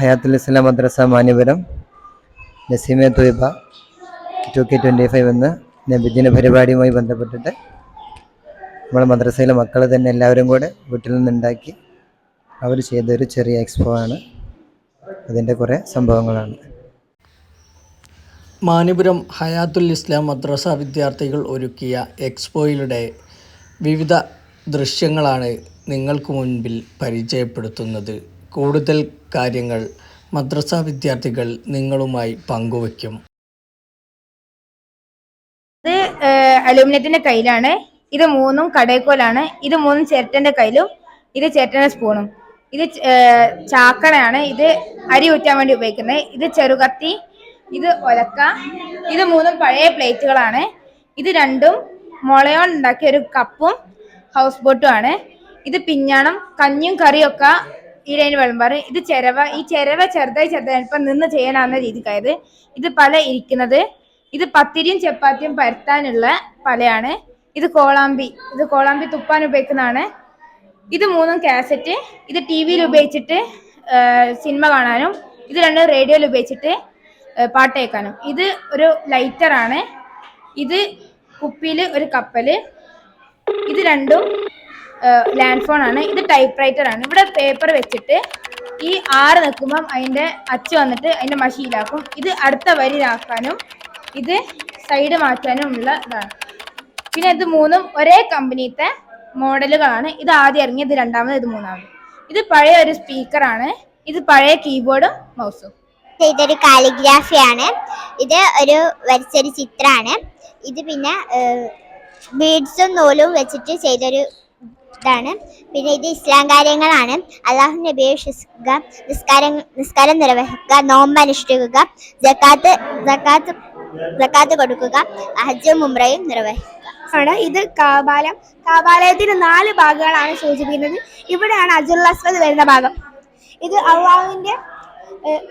Hayathul Islam Madrasa Manyapuram Naseeme Thoiba two K twenty five എന്ന നബിദിന പരിപാടിയുമായി ബന്ധപ്പെട്ടിട്ട് നമ്മുടെ മദ്രസയിലെ മക്കൾ തന്നെ എല്ലാവരും കൂടെ വീട്ടിൽ നിന്നുണ്ടാക്കി അവർ ചെയ്തൊരു ചെറിയ എക്സ്പോ ആണ്. അതിന്റെ കുറേ സംഭവങ്ങളാണ്. മാനിപുരം ഹയാത്തുൽ ഇസ്ലാം മദ്രസ വിദ്യാർത്ഥികൾ ഒരുക്കിയ എക്സ്പോയിലൂടെ വിവിധ ദൃശ്യങ്ങളാണ് നിങ്ങൾക്ക് മുൻപിൽ പരിചയപ്പെടുത്തുന്നത്. കൂടുതൽ കാര്യങ്ങൾ മദ്രസ വിദ്യാർത്ഥികൾ നിങ്ങളുമായി പങ്കുവയ്ക്കും. ഇത് അലൂമിനിയത്തിന്റെ കയ്യിലാണ്. ഇത് മൂന്നും കടയക്കോലാണ് ഇത് മൂന്നും ചേട്ടന്റെ കയ്യിലും ഇത് ചേട്ടന്റെ സ്പൂണും. ഇത് ചാക്കണയാണ്. ഇത് അരി ഊറ്റാൻ വേണ്ടി ഉപയോഗിക്കുന്നത്. ഇത് ചെറുകത്തി ഇത് ഒലക്ക ഇത് മൂന്നും പഴയ പ്ലേറ്റുകളാണ്. ഇത് രണ്ടും മുളയോൺ ഉണ്ടാക്കിയ ഒരു കപ്പും ഹൗസ് ബോട്ടും ആണ്. ഇത് പിഞ്ഞാണം കഞ്ഞും കറിയും ഒക്കെ വെള്ളം വിളമ്പാറ് ഇത് ചെരവ ഈ ചെരവ ചെറുതായി ചെറുതായി ഇപ്പം നിന്ന് ചെയ്യാനാവുന്ന രീതിക്കായത്. ഇത് പല ഇരിക്കുന്നത്. ഇത് പത്തിരിയും ചപ്പാത്തിയും പരത്താനുള്ള പലയാണ്. ഇത് കോളാമ്പി. ഇത് കോളാമ്പി തുപ്പാൻ ഉപയോഗിക്കുന്നതാണ്. ഇത് മൂന്നും കാസറ്റ്. ഇത് ടി വിയിൽ ഉപയോഗിച്ചിട്ട് സിനിമ കാണാനും ഇത് രണ്ടും റേഡിയോയിൽ ഉപയോഗിച്ചിട്ട് പാട്ട് കേൾക്കാനും. ഇത് ഒരു ലൈറ്ററാണ്. ഇത് കുപ്പിയിൽ ഒരു കപ്പൽ. ഇത് രണ്ടും ലാൻഡ് ഫോൺ ആണ്. ഇത് ടൈപ്പ് റൈറ്റർ ആണ്. ഇവിടെ പേപ്പർ വെച്ചിട്ട് ഈ ആറ് നിൽക്കുമ്പം അതിന്റെ അച്ച് വന്നിട്ട് അതിന്റെ മഷിയിലാക്കും ഇത് അടുത്ത വരിയിലാക്കാനും ഇത് സൈഡ് മാറ്റാനും ഉള്ള ഇതാണ്. പിന്നെ ഇത് മൂന്നും ഒരേ കമ്പനിത്തെ മോഡലുകളാണ്. ഇത് ആദ്യം ഇറങ്ങി ഇത് രണ്ടാമത് ഇത് മൂന്നാമത്. ഇത് പഴയ ഒരു സ്പീക്കറാണ് ഇത് പഴയ കീബോർഡും മൗസും ഇതൊരു കാലിഗ്രാഫിയാണ് ഇത് ഒരു വരച്ചൊരു ചിത്രമാണ് ഇത് പിന്നെ ബീഡ്സും നൂലും വെച്ചിട്ട് ചെയ്തൊരു ഇതാണ് പിന്നെ ഇത് ഇസ്ലാം കാര്യങ്ങളാണ്. അള്ളാഹു നബിയെ നിസ്കാരം നിസ്കാരം നിർവഹിക്കുക നോമ്പ് അനുഷ്ഠിക്കുക ജക്കാത്ത് ജക്കാത്ത് ജക്കാത്ത് കൊടുക്കുക ഹജ്ജും ഉംറയും നിർവഹിക്കുക. ആണ്. ഇത് കാബാലം കാബാലയത്തിന് നാല് ഭാഗങ്ങളാണ് സൂചിപ്പിക്കുന്നത്. ഇവിടെയാണ് അജുൽ അസ്വദ് വരുന്ന ഭാഗം. ഇത് അള്ളാഹുവിന്റെ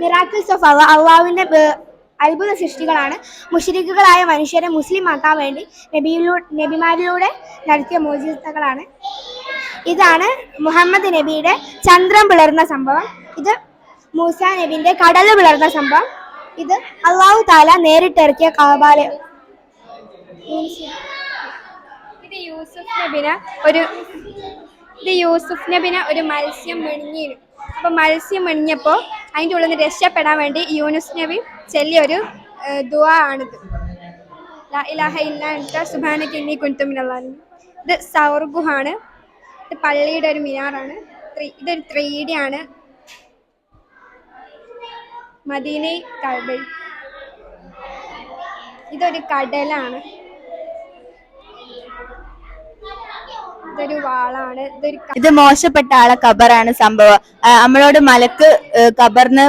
മിറാക്കിൾസ് ഓഫ് അള്ളാഹ് അള്ളാഹുവിന്റെ ഏഹ്, അത്ഭുത സൃഷ്ടികളാണ്. മുഷരിക്കുകളായ മനുഷ്യരെ മുസ്ലിം ആക്കാൻ വേണ്ടി നബിയിലൂ നബിമാരിലൂടെ നടത്തിയ മോചിതകളാണ്. ഇതാണ് മുഹമ്മദ് നബിയുടെ ചന്ദ്രം പിളർന്ന സംഭവം. ഇത് മൂസ നബിന്റെ കടൽ പിളർന്ന സംഭവം. ഇത് അള്ളാഹു താല നേരിട്ടിറക്കിയ കാബാലയം ഇത് യൂസുഫ് നബിന ഒരു ഇത് യൂസുഫ് നബിന ഒരു മത്സ്യം മെണിഞ്ഞിരുന്നു അപ്പൊ മത്സ്യം മെണിഞ്ഞപ്പോൾ അതിന്റെ ഉള്ളിൽ നിന്ന് രക്ഷപ്പെടാൻ വേണ്ടി യൂനുസ് നബി ചെല്ലിയൊരു ദുവാ ആണിത്. ഇലാഹ. ഇത് സൗർഗുഹാണ് ഇത് പള്ളിയുടെ ഒരു മിനാറാണ്. ത്രീ- ഇതൊരു ത്രീ ഡി ആണ് മദീനൈ കടൽ. ഇതൊരു കടലാണ്. ഇതൊരു വാളാണ്. ഇതൊരു ഇത് മോശപ്പെട്ട ആളെ ഖബറാണ് സംഭവം. ആ, നമ്മളോട് മലക്ക് ഏ, ഖബറിന്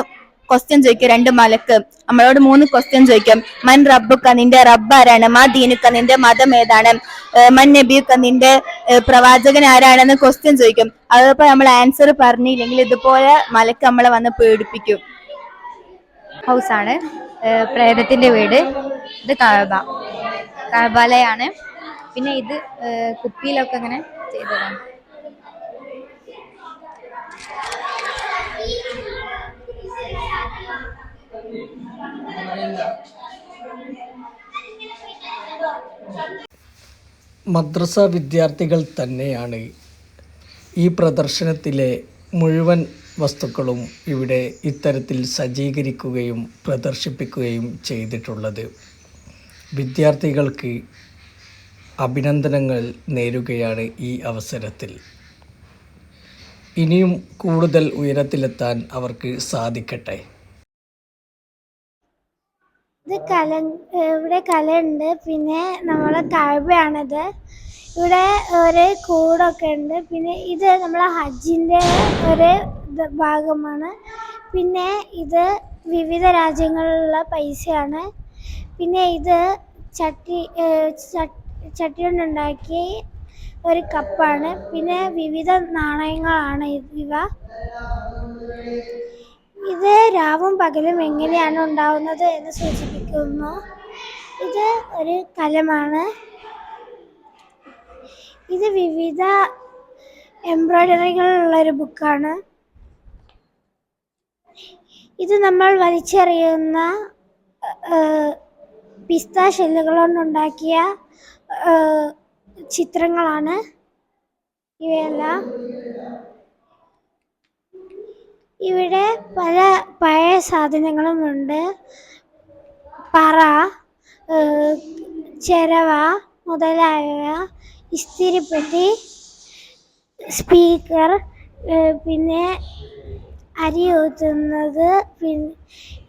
ക്വസ്റ്റ്യൻ ചോദിക്കും രണ്ട് മലക്ക്. നമ്മളോട് മൂന്ന് ക്വസ്റ്റ്യൻ ചോദിക്കും. മൻ റബ്ബുക്ക നിന്റെ റബ്ബ് ആരാണ്? മാ ദീനുക്ക നിന്റെ മതം ഏതാണ്? ഏ, മൻ നബിയുക്ക നിന്റെ ഏ, പ്രവാചകൻ ആരാണെന്ന് ക്വസ്റ്റ്യൻ ചോദിക്കും. അതിപ്പോ നമ്മൾ ആൻസർ പറഞ്ഞില്ലെങ്കിൽ ഇതുപോലെ മലക്ക് നമ്മളെ വന്ന് പേടിപ്പിക്കും. ഹൗസാണ് പ്രേതത്തിന്റെ വീട്. ഇത് കാബ. കഴബാലയാണ് പിന്നെ ഇത് കുപ്പിയിലൊക്കെ അങ്ങനെ ചെയ്തതാണ് മദ്രസ വിദ്യാർത്ഥികൾ തന്നെയാണ് ഈ പ്രദർശനത്തിലെ മുഴുവൻ വസ്തുക്കളും ഇവിടെ ഇത്തരത്തിൽ സജ്ജീകരിക്കുകയും പ്രദർശിപ്പിക്കുകയും ചെയ്തിട്ടുള്ളത്. വിദ്യാർത്ഥികൾക്ക് അഭിനന്ദനങ്ങൾ നേരുകയാണ് ഈ അവസരത്തിൽ. ഇനിയും കൂടുതൽ ഉയരത്തിലെത്താൻ അവർക്ക് സാധിക്കട്ടെ. ഇത് കല ഇവിടെ കലയുണ്ട്. പിന്നെ നമ്മളെ കഴബയാണിത് ഇവിടെ ഒരു കൂടൊക്കെ ഉണ്ട്. പിന്നെ ഇത് നമ്മളെ ഹജ്ജിന്റെ ഒരു ഭാഗമാണ്. പിന്നെ ഇത് വിവിധ രാജ്യങ്ങളിലുള്ള പൈസയാണ്. പിന്നെ ഇത് ചട്ടി ഏഹ് ച- ചട്ടി കൊണ്ടുണ്ടാക്കി ഒരു കപ്പാണ്. പിന്നെ വിവിധ നാണയങ്ങളാണ് ഇവ. ഇത് രാവും പകലും എങ്ങനെയാണ് ഉണ്ടാവുന്നത് എന്ന് സൂചിപ്പിക്കുന്നു. ഇത് ഒരു കലമാണ്. ഇത് വിവിധ എംബ്രോയ്ഡറികളുള്ള ഒരു ബുക്കാണ്. ഇത് നമ്മൾ വലിച്ചെറിയുന്ന പിസ്ത ഷെല്ലുകൾ കൊണ്ടുണ്ടാക്കിയ ചിത്രങ്ങളാണ് ഇവയെല്ലാം. ഇവിടെ പല പഴയ സാധനങ്ങളുമുണ്ട് പറ ചെരവ ചിരവ മുതലായവ ഇസ്തിരിപ്പെട്ടി സ്പീക്കർ പിന്നെ അരി പിന്നെ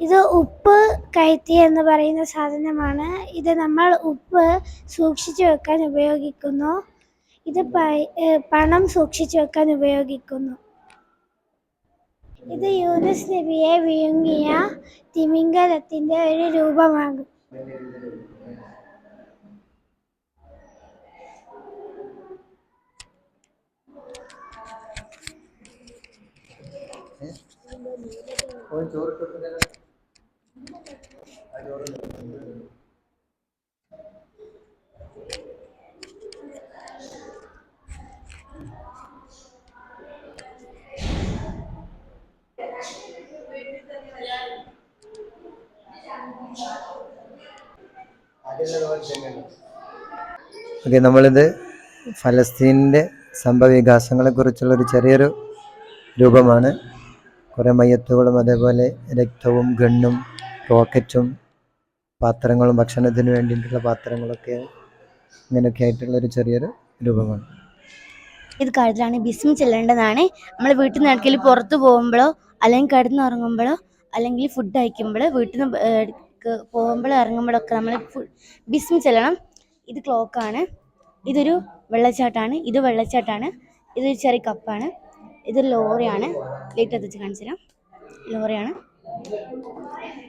ഇത് ഉപ്പ് കയറ്റി എന്ന് പറയുന്ന സാധനമാണ്. ഇത് നമ്മൾ ഉപ്പ് സൂക്ഷിച്ചു വെക്കാൻ ഉപയോഗിക്കുന്നു. ഇത് പണം സൂക്ഷിച്ചു വെക്കാൻ ഉപയോഗിക്കുന്നു. ഇത് യൂനുസ് നബിയെ വിഴുങ്ങിയ തിമിംഗലത്തിന്റെ ഒരു രൂപമാകും ഓക്കെ നമ്മളിത് ഫലസ്തീനിന്റെ സംഭവ വികാസങ്ങളെക്കുറിച്ചുള്ളൊരു ചെറിയൊരു രൂപമാണ്. കുറേ മയ്യത്തുകളും അതേപോലെ രക്തവും ഗണ്ണും റോക്കറ്റും പാത്രങ്ങളും ഭക്ഷണത്തിന് വേണ്ടിയിട്ടുള്ള പാത്രങ്ങളൊക്കെ ഇങ്ങനെയൊക്കെ ആയിട്ടുള്ള ഒരു ചെറിയൊരു രൂപമാണ്. ഇത് കാര്യത്തിലാണ് ബിസ്മി ചെല്ലേണ്ടതാണ്. നമ്മൾ വീട്ടിൽ നിന്ന് ഇടയ്ക്കിൽ പുറത്ത് പോകുമ്പോഴോ അല്ലെങ്കിൽ കിടന്നുറങ്ങുമ്പോഴോ അല്ലെങ്കിൽ ഫുഡ് അയക്കുമ്പോഴോ വീട്ടിൽ നിന്ന് പോകുമ്പോഴോ ഇറങ്ങുമ്പോഴൊക്കെ നമ്മൾ ബിസ്മി ചെല്ലണം. ഇത് ക്ലോക്കാണ് ഇതൊരു വെള്ളച്ചാട്ടമാണ്. ഇത് വെള്ളച്ചാട്ടമാണ്. ഇതൊരു ചെറിയ കപ്പാണ് ഇതൊരു ലോറിയാണ്. ലൈറ്റ് എത്തിച്ച് കാണിച്ചു തരാം. ലോറിയാണ്.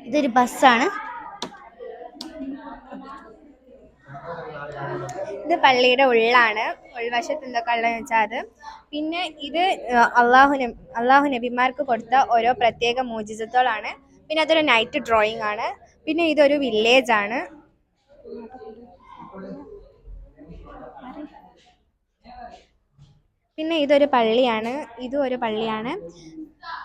ഇതൊരു ബസ്സാണ്. ഇത് പള്ളിയുടെ ഉള്ളാണ്. ഉൾവശത്ത് എന്തൊക്കെ ഉള്ളതെന്ന് വെച്ചാൽ അത്. പിന്നെ ഇത് അള്ളാഹു അള്ളാഹു നബിമാർക്ക് കൊടുത്ത ഓരോ പ്രത്യേക മോചിതത്തോളാണ്. പിന്നെ അതൊരു നൈറ്റ് ഡ്രോയിങ് ആണ്. പിന്നെ ഇതൊരു വില്ലേജ് ആണ്. പിന്നെ ഇതൊരു പള്ളിയാണ്. ഇതും ഒരു പള്ളിയാണ്.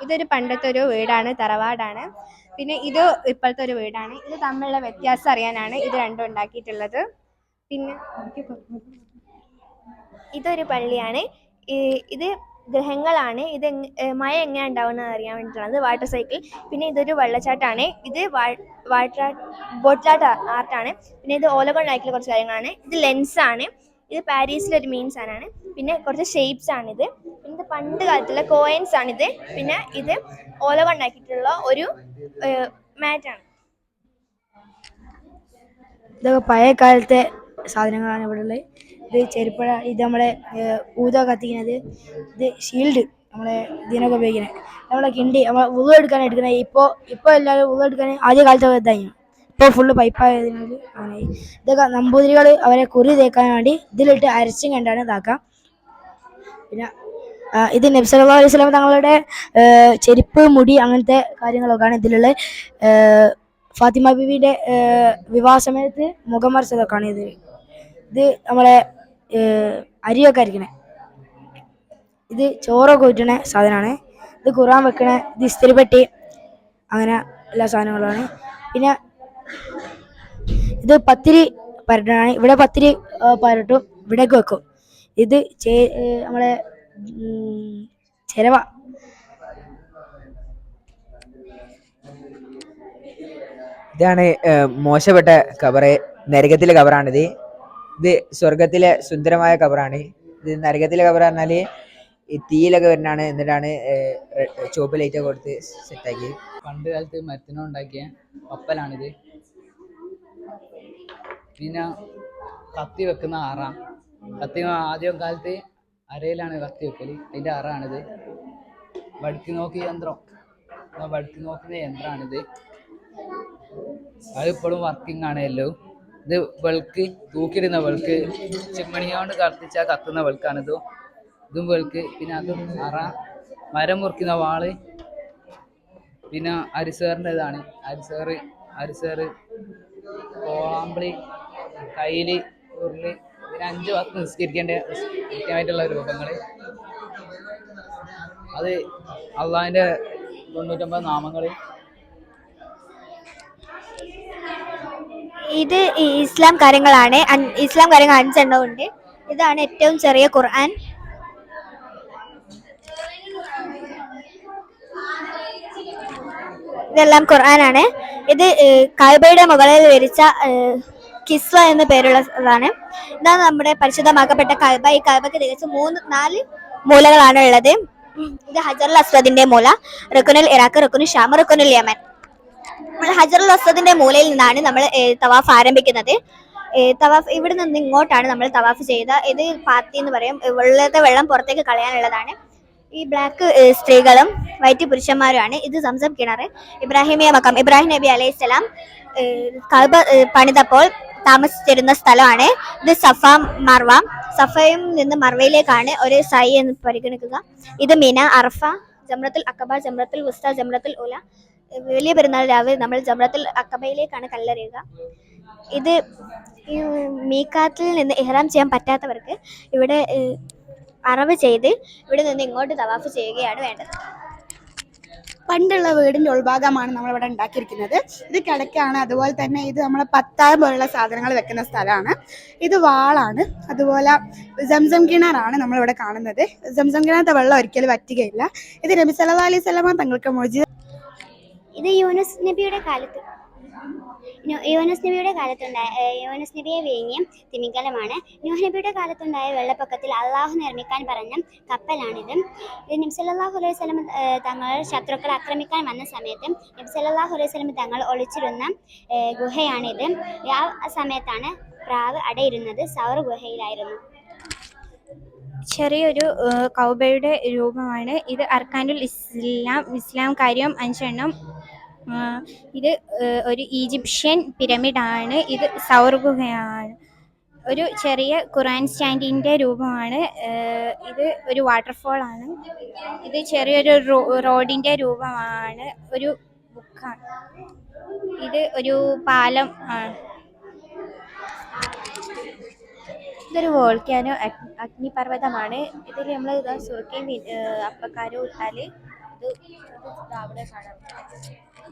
ഇതൊരു പണ്ടത്തെ ഒരു വീടാണ് തറവാടാണ്. പിന്നെ ഇത് ഇപ്പോഴത്തെ ഒരു വീടാണ്. ഇത് തമ്മിലുള്ള വ്യത്യാസം അറിയാനാണ് ഇത് രണ്ടും ഉണ്ടാക്കിയിട്ടുള്ളത്. പിന്നെ ഇതൊരു പള്ളിയാണ്. ഇത് ഗ്രഹങ്ങളാണ്. ഇത് മഴ എങ്ങനെ ഉണ്ടാവുന്നത് അറിയാൻ വേണ്ടിയിട്ടാണ് വാട്ടർ സൈക്കിൾ. പിന്നെ ഇതൊരു വെള്ളച്ചാട്ടാണ് ഇത് വാട്ടർ ബോട്ടിലാട്ട് ആർട്ടാണ്. പിന്നെ ഇത് ഓല കുറച്ച് കാര്യങ്ങളാണ്. ഇത് ലെൻസാണ്. ഇത് പാരീസിലെ ഒരു മീൻസ് ആണ് പിന്നെ കുറച്ച് ഷേപ്സ് ആണിത്. പിന്നെ ഇത് പണ്ട് കാലത്തുള്ള കോയിൻസ് ആണിത്. പിന്നെ ഇത് ഓല കൊണ്ടാക്കിയിട്ടുള്ള ഒരു മാറ്റാണ് ഇതൊക്കെ പഴയ കാലത്തെ സാധനങ്ങളാണ് ഇവിടെ ഉള്ളത് ഇത് ചെരുപ്പഴ ഇത് നമ്മളെ ഊത കത്തിക്കുന്നത്. ഇത് ഷീൽഡ് നമ്മളെ ഇതിനൊക്കെ ഉപയോഗിക്കുന്നത്. നമ്മളെ കിണ്ടി നമ്മളെ ഉളു എടുക്കാൻ എടുക്കുന്നത്. ഇപ്പോൾ ഇപ്പോൾ എല്ലാവരും ഉള്ളെടുക്കാൻ ആദ്യ കാലത്ത് ഇതായി ഇപ്പോൾ ഫുള്ള് പൈപ്പായതിനാൽ അങ്ങനെ. ഇതൊക്കെ നമ്പൂതിരികൾ അവരെ കുറി തേക്കാൻ വേണ്ടി ഇതിലിട്ട് അരച്ചും കണ്ടാണ് ഇതാക്കാം. പിന്നെ ഇത് നബ്സല്ലാ അലൈഹി സ്വലാം തങ്ങളുടെ ചെരുപ്പ് മുടി അങ്ങനത്തെ കാര്യങ്ങളൊക്കെയാണ് ഇതിലുള്ള ഫാത്തിമ ബിബിയുടെ വിവാഹ സമയത്ത് മുഖം മറിച്ചതൊക്കെയാണ് ഇത്. ഇത് നമ്മളെ അരിയൊക്കെ അരിക്കണേ. ഇത് ചോറൊക്കെ ഊറ്റണ സാധനമാണ്. ഇത് ഖുറാൻ വെക്കണ ഇത് ഇസ്തിരിപ്പെട്ടി അങ്ങനെ എല്ലാ സാധനങ്ങളുമാണ്. പിന്നെ ഇത് പത്തിരി പരട്ടാണ് ഇവിടെ പത്തിരി പരട്ടും ഇവിടേക്ക് വെക്കും ഇത് ചേ നമ്മളെ ചിരവ. ഇതാണ് മോശപ്പെട്ട കബറ് നരകത്തിലെ കബറാണിത് ഇത് സ്വർഗത്തിലെ സുന്ദരമായ കബറാണ് ഇത് നരകത്തിലെ കബർ പറഞ്ഞാൽ ഈ തീയിലൊക്കെ വരുന്നതാണ്. എന്നിട്ടാണ് ചുവപ്പ് ലൈറ്റ് ഒക്കെ കൊടുത്ത് സെറ്റാക്കി പണ്ട് കാലത്ത് മരത്തിനുണ്ടാക്കിയ കപ്പലാണിത് പിന്നെ കത്തി വെക്കുന്ന അറ. കത്തി ആദ്യം കാലത്ത് അരയിലാണ് കത്തി വെക്കൽ. അതിന്റെ അറാണിത്. വടുക്ക് നോക്കി യന്ത്രം. വടുക്കി നോക്കുന്ന യന്ത്രമാണിത് അത് ഇപ്പോഴും വർക്കിംഗ് ആണ് എല്ലോ. ഇത് വെൾക്ക് തൂക്കിടുന്ന വെൾക്ക് ചെമ്മണിയോണ്ട് കത്തിച്ചാൽ കത്തുന്ന വെൾക്കാണിത് ഇതും വെൾക്ക് പിന്നെ അതും അറ. മരം മുറിക്കുന്ന വാൾ. പിന്നെ അരിസേറിന്റെ ഇതാണ്. അരിസേറ് അരിസേറ് കോളാമ്പിളി കയ്യിൽ ഉരുളി. പിന്നെ അഞ്ച് പത്ത് നിസ്കരിക്കേണ്ട കൃത്യമായിട്ടുള്ള രൂപങ്ങൾ അത് അള്ളാഹിന്റെ തൊണ്ണൂറ്റൊമ്പത് നാമങ്ങൾ ഇത് ഇസ്ലാം കാര്യങ്ങളാണ്. ഇസ്ലാം കാര്യങ്ങൾ അഞ്ചെണ്ണം ഉണ്ട് ഇതാണ് ഏറ്റവും ചെറിയ ഖുർആൻ. ഇതെല്ലാം ഖുർആനാണ്. ഇത് കായ്ബയുടെ മുകളിൽ വരിച്ച കിസ്വ എന്ന പേരുള്ളതാണ് ഇതാണ്. നമ്മുടെ പരിശുദ്ധമാക്കപ്പെട്ട കഅബ ഈ കഅബക്ക് തികച്ചും മൂന്ന് നാല് മൂലകളാണ് ഉള്ളത്. ഇത് ഹജറുൽ അസ്വദിന്റെ മൂല റുക്കുനുൽ ഇറാഖ് റുക്കുനു ഷാം റുക്കുനുൽ യമൻ. നമ്മൾ ഹജറുൽ അസ്വദിന്റെ മൂലയിൽ നിന്നാണ് നമ്മൾ തവാഫ് ആരംഭിക്കുന്നത്. തവാഫ് ഇവിടെ നിന്ന് ഇങ്ങോട്ടാണ് നമ്മൾ തവാഫ് ചെയ്ത. ഇത് പാത്തി എന്ന് പറയും. വെള്ളത്തെ വെള്ളം പുറത്തേക്ക് കളയാനുള്ളതാണ്. ഈ ബ്ലാക്ക് സ്ത്രീകളും വൈറ്റ് പുരുഷന്മാരുമാണ്. ഇത് സംസം കിണർ ഇബ്രാഹിമിയ മക്കം. ഇബ്രാഹിം നബി അലൈഹി സ്വലാം കഅബ പണിതപ്പോൾ താമസിച്ചിരുന്ന സ്ഥലമാണ്. ഇത് സഫ മർവ. സഫയിൽ നിന്ന് മർവയിലേക്കാണ് ഒരു സൈ എന്ന് പരിഗണിക്കുക. ഇത് മിന അർഫ ജമ്രത്തിൽ അക്കബ ജമ്രത്തിൽ ഉസ്ത ജമ്രത്തിൽ ഉല. വലിയ പെരുന്നാൾ രാവിലെ നമ്മൾ ജമ്രത്തിൽ അക്കബയിലേക്കാണ് കല്ലെറിയുക. ഇത് മീക്കാത്തിൽ നിന്ന് ഇഹ്റാം ചെയ്യാൻ പറ്റാത്തവർക്ക് ഇവിടെ അറവ് ചെയ്ത് ഇവിടെ നിന്ന് ഇങ്ങോട്ട് തവാഫ് ചെയ്യുകയാണ് വേണ്ടത്. പണ്ടുള്ള വീടിന്റെ ഉൾഭാഗമാണ് നമ്മളിവിടെ ഉണ്ടാക്കിയിരിക്കുന്നത്. ഇത് കിടക്കാണ് അതുപോലെ തന്നെ ഇത് നമ്മളെ പത്താം പോലുള്ള സാധനങ്ങൾ വെക്കുന്ന സ്ഥലമാണ്. ഇത് വാളാണ്. അതുപോലെ സംസം കിണറാണ് നമ്മളിവിടെ കാണുന്നത്. സംസം കിണറത്തെ വെള്ളം ഒരിക്കലും വറ്റുകയില്ല. ഇത് നബി സല്ലാ അലൈഹി സ്വലമ തങ്ങൾക്ക് മൊജി ഇത് യൂനുസ് നബിയുടെ കാലത്ത് യൂനുസ് നബിയുടെ കാലത്തുണ്ടായ യുവനസ് നബിയെ വിഴിഞ്ഞ തിമിംഗലമാണ്. ന്യൂഹ് നബിയുടെ കാലത്തുണ്ടായ വെള്ളപ്പൊക്കത്തിൽ അള്ളാഹു നിർമ്മിക്കാൻ പറഞ്ഞ കപ്പലാണിത്. ഇത് നബി അലൈഹി സ്വലം തങ്ങൾ ശത്രുക്കൾ ആക്രമിക്കാൻ വന്ന സമയത്ത് നബി അലൈഹി സ്വലം തങ്ങൾ ഒളിച്ചിരുന്ന ഗുഹയാണിത്. ആ സമയത്താണ് പ്രാവ് അടയിരുന്നത് സൗർ ഗുഹയിലായിരുന്നു. ചെറിയൊരു കൗബയുടെ രൂപമാണ്. ഇത് അർക്കാനുൽ ഇസ്ലാം ഇസ്ലാം കാര്യം അഞ്ചെണ്ണം ഇത് ഒരു ഈജിപ്ഷ്യൻ പിരമിഡാണ് ഇത് സൗർ ഗുഹയാണ്. ഒരു ചെറിയ ഖുറാൻ സ്റ്റാൻഡിന്റെ രൂപമാണ്. ഇത് ഒരു വാട്ടർഫോൾ ആണ്. ഇത് ചെറിയൊരു റോഡിന്റെ രൂപമാണ്. ഒരു ബുക്കാണ്. ഇത് ഒരു പാലം ആണ് ഇതൊരു വോൾക്കാനോ അഗ്നിപർവതമാണ്. ഇതിൽ നമ്മൾ ഇതാ സുറുക്കയും അപ്പക്കാരും ഇട്ടാൽ ഇത് അവിടെ ദാ